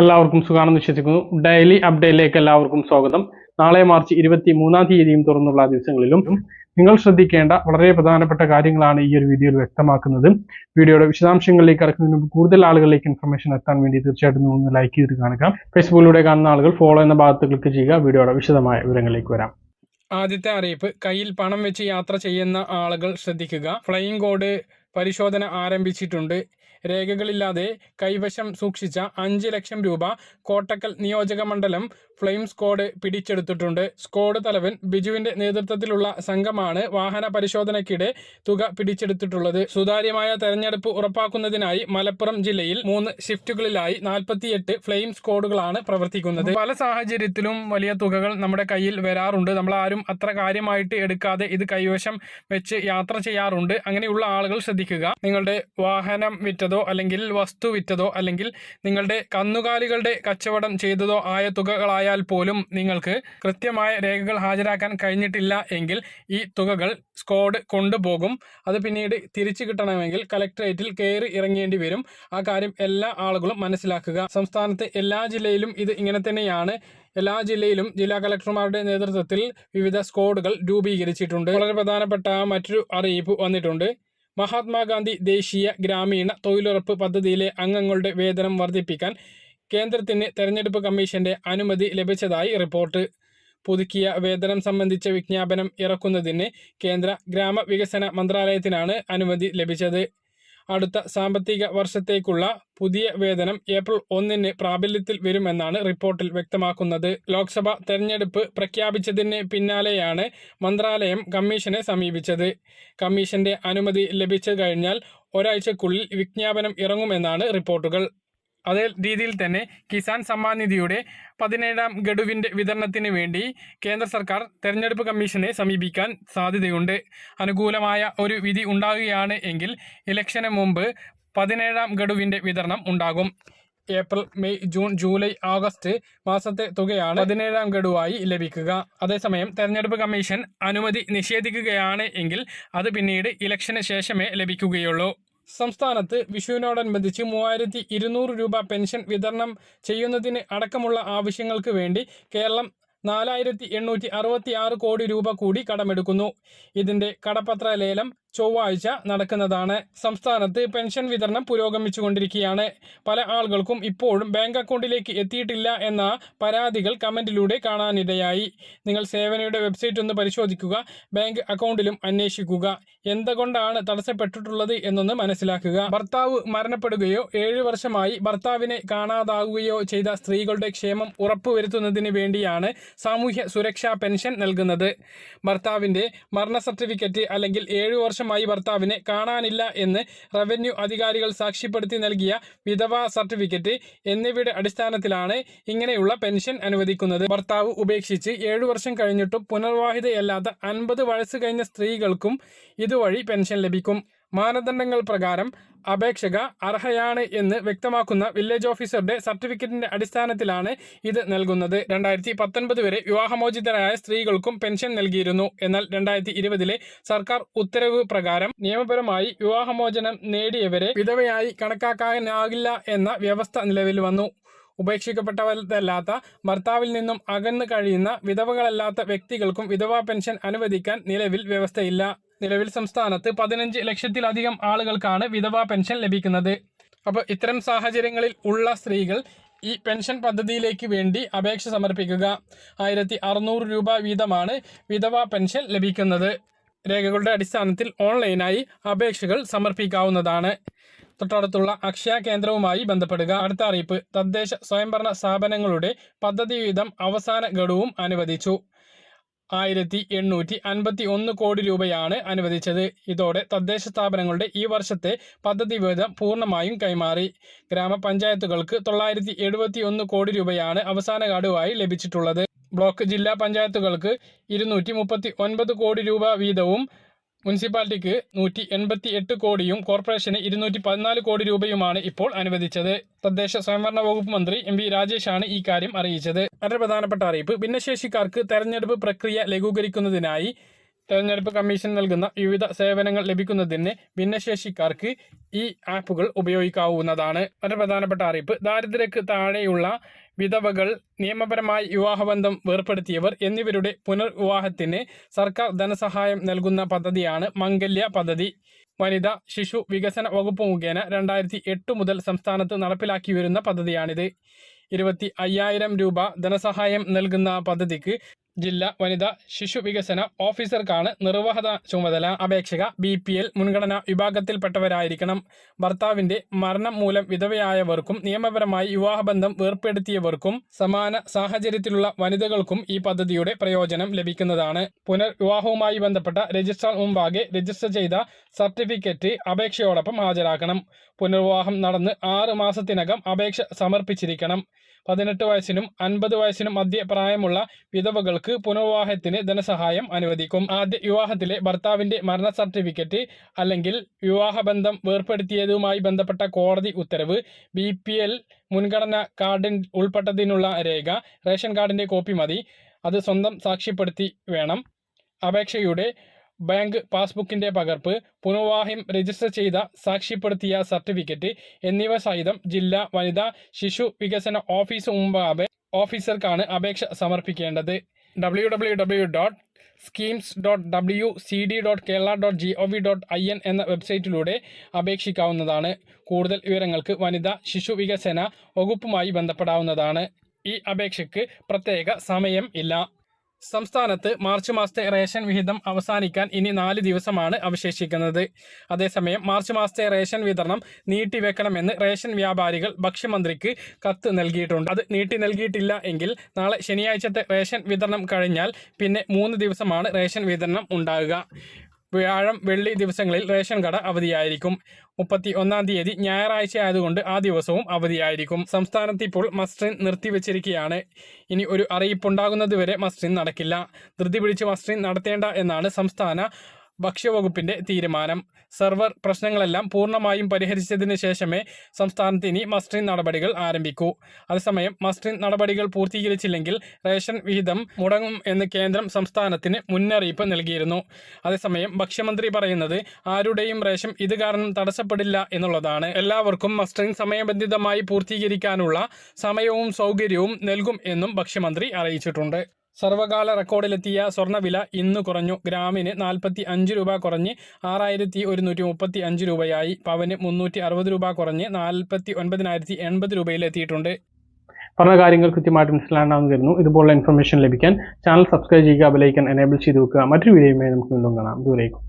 എല്ലാവർക്കും സുഖാണെന്ന് വിശ്വസിക്കുന്നു. ഡെയിലി അപ്ഡേറ്റിലേക്ക് എല്ലാവർക്കും സ്വാഗതം. നാളെ മാർച്ച് ഇരുപത്തി മൂന്നാം തീയതിയും തുറന്നുള്ള ദിവസങ്ങളിലും നിങ്ങൾ ശ്രദ്ധിക്കേണ്ട വളരെ പ്രധാനപ്പെട്ട കാര്യങ്ങളാണ് ഈ ഒരു വീഡിയോയിൽ വ്യക്തമാക്കുന്നത്. വീഡിയോയുടെ വിശദാംശങ്ങളിലേക്ക് കടക്കുന്നതിന് മുമ്പ് കൂടുതൽ ആളുകളിലേക്ക് ഇൻഫർമേഷൻ എത്താൻ വേണ്ടി തീർച്ചയായിട്ടും ഒന്ന് ലൈക്ക് ചെയ്ത് കാണുക. ഫേസ്ബുക്കിലൂടെ കാണുന്ന ആളുകൾ ഫോളോ എന്ന ഭാഗത്ത് ക്ലിക്ക് ചെയ്യുക. വീഡിയോയുടെ വിശദമായ വിവരങ്ങളിലേക്ക് വരാം. ആദ്യത്തെ അറിയിപ്പ് കയ്യിൽ പണം വെച്ച് യാത്ര ചെയ്യുന്ന ആളുകൾ ശ്രദ്ധിക്കുക. ഫ്ലൈയിങ് കോഡ് പരിശോധന ആരംഭിച്ചിട്ടുണ്ട്. രേഖകളില്ലാതെ കൈവശം സൂക്ഷിച്ച അഞ്ച് ലക്ഷം രൂപ കോട്ടക്കൽ നിയോജക മണ്ഡലം ഫ്ലെയിം സ്ക്വാഡ് പിടിച്ചെടുത്തിട്ടുണ്ട്. സ്ക്വാഡ് തലവൻ ബിജുവിന്റെ നേതൃത്വത്തിലുള്ള സംഘമാണ് വാഹന പരിശോധനയ്ക്കിടെ തുക പിടിച്ചെടുത്തിട്ടുള്ളത്. സുതാര്യമായ തെരഞ്ഞെടുപ്പ് ഉറപ്പാക്കുന്നതിനായി മലപ്പുറം ജില്ലയിൽ മൂന്ന് ഷിഫ്റ്റുകളിലായി നാൽപ്പത്തിയെട്ട് ഫ്ലെയിം സ്ക്വാഡുകളാണ് പ്രവർത്തിക്കുന്നത്. പല സാഹചര്യത്തിലും വലിയ തുകകൾ നമ്മുടെ കയ്യിൽ വരാറുണ്ട്. നമ്മൾ ആരും അത്ര കാര്യമായിട്ട് എടുക്കാതെ ഇത് കൈവശം വെച്ച് യാത്ര ചെയ്യാറുണ്ട്. അങ്ങനെയുള്ള ആളുകൾ ശ്രദ്ധിക്കുക. നിങ്ങളുടെ വാഹനം വിറ്റതോ അല്ലെങ്കിൽ വസ്തു വിറ്റതോ അല്ലെങ്കിൽ നിങ്ങളുടെ കന്നുകാലികളുടെ കച്ചവടം ചെയ്തതോ ആയ തുകകളായാൽ പോലും നിങ്ങൾക്ക് കൃത്യമായ രേഖകൾ ഹാജരാക്കാൻ കഴിഞ്ഞിട്ടില്ല എങ്കിൽ ഈ തുകകൾ സ്കോഡ് കൊണ്ടുപോകും. അത് പിന്നീട് തിരിച്ചു കിട്ടണമെങ്കിൽ കലക്ടറേറ്റിൽ കയറി ഇറങ്ങേണ്ടി വരും. ആ കാര്യം എല്ലാ ആളുകളും മനസ്സിലാക്കുക. സംസ്ഥാനത്തെ എല്ലാ ജില്ലയിലും ഇത് ഇങ്ങനെ തന്നെയാണ്. എല്ലാ ജില്ലയിലും ജില്ലാ കലക്ടർമാരുടെ നേതൃത്വത്തിൽ വിവിധ സ്കോഡുകൾ രൂപീകരിച്ചിട്ടുണ്ട്. വളരെ പ്രധാനപ്പെട്ട മറ്റൊരു അറിയിപ്പ് വന്നിട്ടുണ്ട്. മഹാത്മാഗാന്ധി ദേശീയ ഗ്രാമീണ തൊഴിലുറപ്പ് പദ്ധതിയിലെ അംഗങ്ങളുടെ വേതനം വർദ്ധിപ്പിക്കാൻ കേന്ദ്രത്തിന് തെരഞ്ഞെടുപ്പ് കമ്മീഷന്റെ അനുമതി ലഭിച്ചതായി റിപ്പോർട്ട്. പുതുക്കിയ വേതനം സംബന്ധിച്ച വിജ്ഞാപനം ഇറക്കുന്നതിന് കേന്ദ്ര ഗ്രാമവികസന മന്ത്രാലയത്തിനാണ് അനുമതി ലഭിച്ചത്. അടുത്ത സാമ്പത്തിക വർഷത്തേക്കുള്ള പുതിയ വേതനം ഏപ്രിൽ ഒന്നിന് പ്രാബല്യത്തിൽ വരുമെന്നാണ് റിപ്പോർട്ടിൽ വ്യക്തമാക്കുന്നത്. ലോക്സഭ തെരഞ്ഞെടുപ്പ് പ്രഖ്യാപിച്ചതിന് പിന്നാലെയാണ് മന്ത്രാലയം കമ്മീഷനെ സമീപിച്ചത്. കമ്മീഷന്റെ അനുമതി ലഭിച്ചു കഴിഞ്ഞാൽ ഒരാഴ്ചക്കുള്ളിൽ വിജ്ഞാപനം ഇറങ്ങുമെന്നാണ് റിപ്പോർട്ടുകൾ. അതേ രീതിയിൽ തന്നെ കിസാൻ സമ്മാൻ നിധിയുടെ പതിനേഴാം ഗഡുവിന്റെ വിതരണത്തിന് വേണ്ടി കേന്ദ്ര സർക്കാർ തെരഞ്ഞെടുപ്പ് കമ്മീഷനെ സമീപിക്കാൻ സാധ്യതയുണ്ട്. അനുകൂലമായ ഒരു വിധി ഉണ്ടാകുകയാണ് എങ്കിൽ ഇലക്ഷന് മുമ്പ് പതിനേഴാം ഗഡുവിന്റെ വിതരണം ഉണ്ടാകും. April May June July August മാസത്തെ തുകയാണ് പതിനേഴാം ഗഡുവായി ലഭിക്കുക. അതേസമയം തെരഞ്ഞെടുപ്പ് കമ്മീഷൻ അനുമതി നിഷേധിക്കുകയാണ് എങ്കിൽ അത് പിന്നീട് ഇലക്ഷന് ശേഷമേ ലഭിക്കുകയുള്ളൂ. സംസ്ഥാനത്ത് വിഷുവിനോടനുബന്ധിച്ച് മൂവായിരത്തി ഇരുന്നൂറ് രൂപ പെൻഷൻ വിതരണം ചെയ്യുന്നതിന് അടക്കമുള്ള ആവശ്യങ്ങൾക്ക് വേണ്ടി കേരളം നാലായിരത്തി എണ്ണൂറ്റി അറുപത്തി ആറ് കോടി രൂപ കൂടി കടമെടുക്കുന്നു. ഇതിന്റെ കടപ്പത്ര ലേലം ചൊവ്വാഴ്ച നടക്കുന്നതാണ്. സംസ്ഥാനത്ത് പെൻഷൻ വിതരണം പുരോഗമിച്ചുകൊണ്ടിരിക്കുകയാണ്. പല ആളുകൾക്കും ഇപ്പോഴും ബാങ്ക് അക്കൗണ്ടിലേക്ക് എത്തിയിട്ടില്ല എന്ന പരാതികൾ കമന്റിലൂടെ കാണാനിടയായി. നിങ്ങൾ സേവനയുടെ വെബ്സൈറ്റ് ഒന്ന് പരിശോധിക്കുക ബാങ്ക് അക്കൗണ്ടിലും അന്വേഷിക്കുക. എന്തുകൊണ്ടാണ് തടസ്സപ്പെട്ടിട്ടുള്ളത് എന്നൊന്ന് മനസ്സിലാക്കുക. ഭർത്താവ് മരണപ്പെടുകയോ ഏഴു വർഷമായി ഭർത്താവിനെ കാണാതാവുകയോ ചെയ്ത സ്ത്രീകളുടെ ക്ഷേമം ഉറപ്പുവരുത്തുന്നതിന് വേണ്ടിയാണ് സാമൂഹ്യ സുരക്ഷാ പെൻഷൻ നൽകുന്നത്. ഭർത്താവിന്റെ മരണ സർട്ടിഫിക്കറ്റ് അല്ലെങ്കിൽ ഏഴു വർഷമായി ഭർത്താവിനെ കാണാനില്ല എന്ന് റവന്യൂ അധികാരികൾ സാക്ഷ്യപ്പെടുത്തി നൽകിയ വിധവാ സർട്ടിഫിക്കറ്റ് എന്നിവയുടെ അടിസ്ഥാനത്തിലാണ് ഇങ്ങനെയുള്ള പെൻഷൻ അനുവദിക്കുന്നത്. ഭർത്താവ് ഉപേക്ഷിച്ച് ഏഴു വർഷം കഴിഞ്ഞിട്ടും പുനർവാഹിതയല്ലാത്ത അൻപത് വയസ്സ് കഴിഞ്ഞ സ്ത്രീകൾക്കും ഇതുവഴി പെൻഷൻ ലഭിക്കും. മാനദണ്ഡങ്ങൾ പ്രകാരം അപേക്ഷക അർഹയാണ് എന്ന് വ്യക്തമാക്കുന്ന വില്ലേജ് ഓഫീസറുടെ സർട്ടിഫിക്കറ്റിന്റെ അടിസ്ഥാനത്തിലാണ് ഇത് നൽകുന്നത്. രണ്ടായിരത്തി പത്തൊൻപത് വരെ വിവാഹമോചിതരായ സ്ത്രീകൾക്കും പെൻഷൻ നൽകിയിരുന്നു. എന്നാൽ രണ്ടായിരത്തി ഇരുപതിലെ സർക്കാർ ഉത്തരവ് പ്രകാരം നിയമപരമായി വിവാഹമോചനം നേടിയവരെ വിധവയായി കണക്കാക്കാനാകില്ല എന്ന വ്യവസ്ഥ നിലവിൽ വന്നു. ഉപേക്ഷിക്കപ്പെട്ടവരല്ലാത്ത ഭർത്താവിൽ നിന്നും അകന്നു കഴിയുന്ന വിധവകളല്ലാത്ത വ്യക്തികൾക്കും വിധവാ പെൻഷൻ അനുവദിക്കാൻ നിലവിൽ വ്യവസ്ഥയില്ല. നിലവിൽ സംസ്ഥാനത്ത് പതിനഞ്ച് ലക്ഷത്തിലധികം ആളുകൾക്കാണ് വിധവാ പെൻഷൻ ലഭിക്കുന്നത്. അപ്പോൾ ഇത്തരം സാഹചര്യങ്ങളിൽ ഉള്ള സ്ത്രീകൾ ഈ പെൻഷൻ പദ്ധതിയിലേക്ക് വേണ്ടി അപേക്ഷ സമർപ്പിക്കുക. ആയിരത്തി അറുന്നൂറ് രൂപ വീതമാണ് വിധവാ പെൻഷൻ ലഭിക്കുന്നത്. രേഖകളുടെ അടിസ്ഥാനത്തിൽ ഓൺലൈനായി അപേക്ഷകൾ സമർപ്പിക്കാവുന്നതാണ്. തൊട്ടടുത്തുള്ള അക്ഷയ കേന്ദ്രവുമായി ബന്ധപ്പെടുക. അടുത്ത അറിയിപ്പ്. തദ്ദേശ സ്വയംഭരണ സ്ഥാപനങ്ങളുടെ പദ്ധതി വീതം അവസാന ഗഡുവും അനുവദിച്ചു. ആയിരത്തി എണ്ണൂറ്റി അൻപത്തി ഒന്ന് കോടി രൂപയാണ് അനുവദിച്ചത്. ഇതോടെ തദ്ദേശ സ്ഥാപനങ്ങളുടെ ഈ വർഷത്തെ പദ്ധതി വിഹിതം പൂർണമായും കൈമാറി. ഗ്രാമപഞ്ചായത്തുകൾക്ക് തൊള്ളായിരത്തി എഴുപത്തി ഒന്ന് കോടി രൂപയാണ് അവസാന ഗഡുവായി ലഭിച്ചിട്ടുള്ളത്. ബ്ലോക്ക് ജില്ലാ പഞ്ചായത്തുകൾക്ക് ഇരുന്നൂറ്റി മുപ്പത്തി ഒൻപത് കോടി രൂപ വീതവും മുനിസിപ്പാലിറ്റിക്ക് നൂറ്റി എൺപത്തി എട്ട് കോടിയും കോർപ്പറേഷന് ഇരുന്നൂറ്റി പതിനാല് കോടി രൂപയുമാണ് ഇപ്പോൾ അനുവദിച്ചത്. തദ്ദേശ സ്വയംഭരണ വകുപ്പ് മന്ത്രി എം വി രാജേഷാണ് ഈ കാര്യം അറിയിച്ചത്. വളരെ പ്രധാനപ്പെട്ട അറിയിപ്പ് ഭിന്നശേഷിക്കാർക്ക് തെരഞ്ഞെടുപ്പ് പ്രക്രിയ ലഘൂകരിക്കുന്നതിനായി തെരഞ്ഞെടുപ്പ് കമ്മീഷൻ നൽകുന്ന വിവിധ സേവനങ്ങൾ ലഭിക്കുന്നതിന് ഭിന്നശേഷിക്കാർക്ക് ഈ ആപ്പുകൾ ഉപയോഗിക്കാവുന്നതാണ്. വളരെ പ്രധാനപ്പെട്ട അറിയിപ്പ് ദാരിദ്ര്യക്ക് താഴെയുള്ള വിധവകൾ നിയമപരമായി വിവാഹബന്ധം വേർപ്പെടുത്തിയവർ എന്നിവരുടെ പുനർവിവാഹത്തിന് സർക്കാർ ധനസഹായം നൽകുന്ന പദ്ധതിയാണ് മംഗല്യ പദ്ധതി. വനിതാ ശിശു വികസന വകുപ്പ് മുഖേന രണ്ടായിരത്തി എട്ട് മുതൽ സംസ്ഥാനത്ത് നടപ്പിലാക്കി വരുന്ന പദ്ധതിയാണിത്. ഇരുപത്തി അയ്യായിരം രൂപ ധനസഹായം നൽകുന്ന പദ്ധതിക്ക് ജില്ലാ വനിതാ ശിശു വികസന ഓഫീസർക്കാണ് നിർവഹത ചുമതല. അപേക്ഷക ബി പി എൽ മുൻഗണനാ വിഭാഗത്തിൽപ്പെട്ടവരായിരിക്കണം. ഭർത്താവിന്റെ മരണം മൂലം വിധവയായവർക്കും നിയമപരമായി വിവാഹബന്ധം വേർപ്പെടുത്തിയവർക്കും സമാന സാഹചര്യത്തിലുള്ള വനിതകൾക്കും ഈ പദ്ധതിയുടെ പ്രയോജനം ലഭിക്കുന്നതാണ്. പുനർവിവാഹവുമായി ബന്ധപ്പെട്ട രജിസ്ട്രാർ മുമ്പാകെ രജിസ്റ്റർ ചെയ്ത സർട്ടിഫിക്കറ്റ് അപേക്ഷയോടൊപ്പം ഹാജരാക്കണം. പുനർവിവാഹം നടന്ന് ആറ് മാസത്തിനകം അപേക്ഷ സമർപ്പിച്ചിരിക്കണം. പതിനെട്ട് വയസ്സിനും അൻപത് വയസ്സിനും മധ്യ പ്രായമുള്ള വിധവകൾക്ക് പുനർവിവാഹത്തിന് ധനസഹായം അനുവദിക്കും. ആദ്യ വിവാഹത്തിലെ ഭർത്താവിന്റെ മരണ സർട്ടിഫിക്കറ്റ് അല്ലെങ്കിൽ വിവാഹബന്ധം വേർപ്പെടുത്തിയതുമായി ബന്ധപ്പെട്ട കോടതി ഉത്തരവ് ബി മുൻഗണന കാർഡിൽ ഉൾപ്പെട്ടതിനുള്ള രേഖ റേഷൻ കാർഡിന്റെ കോപ്പി മതി. അത് സ്വന്തം സാക്ഷ്യപ്പെടുത്തി വേണം. അപേക്ഷയുടെ ബാങ്ക് പാസ്ബുക്കിന്റെ പകർപ്പ് പുനർവാഹിം രജിസ്റ്റർ ചെയ്ത സാക്ഷ്യപ്പെടുത്തിയ സർട്ടിഫിക്കറ്റ് എന്നിവ സഹിതം ജില്ലാ വനിതാ ശിശു വികസന ഓഫീസ് മുമ്പാകെ ഓഫീസർക്കാണ് അപേക്ഷ സമർപ്പിക്കേണ്ടത്. W W W dot schemes dot W C D dot Kerala dot G O V dot I N എന്ന വെബ്സൈറ്റിലൂടെ അപേക്ഷിക്കാവുന്നതാണ്. കൂടുതൽ വിവരങ്ങൾക്ക് വനിതാ ശിശു വികസന വകുപ്പുമായി ബന്ധപ്പെടാവുന്നതാണ്. ഈ അപേക്ഷയ്ക്ക് പ്രത്യേക സമയം ഇല്ല. സംസ്ഥാനത്ത് മാർച്ച് മാസത്തെ റേഷൻ വിഹിതം അവസാനിക്കാൻ ഇനി നാല് ദിവസമാണ് അവശേഷിക്കുന്നത്. അതേസമയം മാർച്ച് മാസത്തെ റേഷൻ വിതരണം നീട്ടിവെക്കണമെന്ന് റേഷൻ വ്യാപാരികൾ ഭക്ഷ്യമന്ത്രിക്ക് കത്ത് നൽകിയിട്ടുണ്ട്. അത് നീട്ടി നൽകിയിട്ടില്ല എങ്കിൽ നാളെ ശനിയാഴ്ചത്തെ റേഷൻ വിതരണം കഴിഞ്ഞാൽ പിന്നെ മൂന്ന് ദിവസമാണ് റേഷൻ വിതരണം ഉണ്ടാകുക. വ്യാഴം വെള്ളി ദിവസങ്ങളിൽ റേഷൻ കട അവധിയായിരിക്കും. മുപ്പത്തി ഒന്നാം തീയതി ഞായറാഴ്ച ആയതുകൊണ്ട് ആ ദിവസവും അവധിയായിരിക്കും. സംസ്ഥാനത്ത് ഇപ്പോൾ മസ്റ്റിൻ നിർത്തിവെച്ചിരിക്കുകയാണ്. ഇനി ഒരു അറിയിപ്പുണ്ടാകുന്നതുവരെ മസ്റ്റിൻ നടക്കില്ല. ധൃതി പിടിച്ച് മസ്റ്റിൻ നടത്തേണ്ട എന്നാണ് സംസ്ഥാന ഭക്ഷ്യവകുപ്പിന്റെ തീരുമാനം. സെർവർ പ്രശ്നങ്ങളെല്ലാം പൂർണമായും പരിഹരിച്ചതിന് ശേഷമേ സംസ്ഥാനത്ത് ഇനി മസ്റ്ററിംഗ് നടപടികൾ ആരംഭിക്കൂ. അതേസമയം മസ്റ്ററിംഗ് നടപടികൾ പൂർത്തീകരിച്ചില്ലെങ്കിൽ റേഷൻ വിഹിതം മുടങ്ങും എന്ന് കേന്ദ്രം സംസ്ഥാനത്തിന് മുന്നറിയിപ്പ് നൽകിയിരുന്നു. അതേസമയം ഭക്ഷ്യമന്ത്രി പറയുന്നത് ആരുടെയും റേഷൻ ഇത് കാരണം തടസ്സപ്പെടില്ല എന്നുള്ളതാണ്. എല്ലാവർക്കും മസ്റ്ററിംഗ് സമയബന്ധിതമായി പൂർത്തീകരിക്കാനുള്ള സമയവും സൗകര്യവും നൽകും എന്നും ഭക്ഷ്യമന്ത്രി അറിയിച്ചിട്ടുണ്ട്. സർവകാല റെക്കോർഡിലെത്തിയ സ്വർണവില ഇന്ന് കുറഞ്ഞു. ഗ്രാമിന് നാൽപ്പത്തി അഞ്ച് രൂപ കുറഞ്ഞ് ആറായിരത്തി ഒരുന്നൂറ്റി മുപ്പത്തി അഞ്ച് രൂപയായി. പവന് മുന്നൂറ്റി അറുപത് രൂപ കുറഞ്ഞ് നാൽപ്പത്തി ഒൻപതിനായിരത്തി എൺപത് രൂപയിലെത്തിയിട്ടുണ്ട് പറഞ്ഞ കാര്യങ്ങൾ കൃത്യമായിട്ട് മനസ്സിലാണെന്ന് കരുതുന്നു. ഇതുപോലുള്ള ഇൻഫർമേഷൻ ലഭിക്കാൻ ചാനൽ സബ്സ്ക്രൈബ് ചെയ്യുക ബെലൈക്കൻ എനേബിൾ ചെയ്ത് വെക്കുക. മറ്റൊരു വീഡിയോയുമായി നമുക്ക് വീണ്ടും കാണാം. ദൂരേക്കും.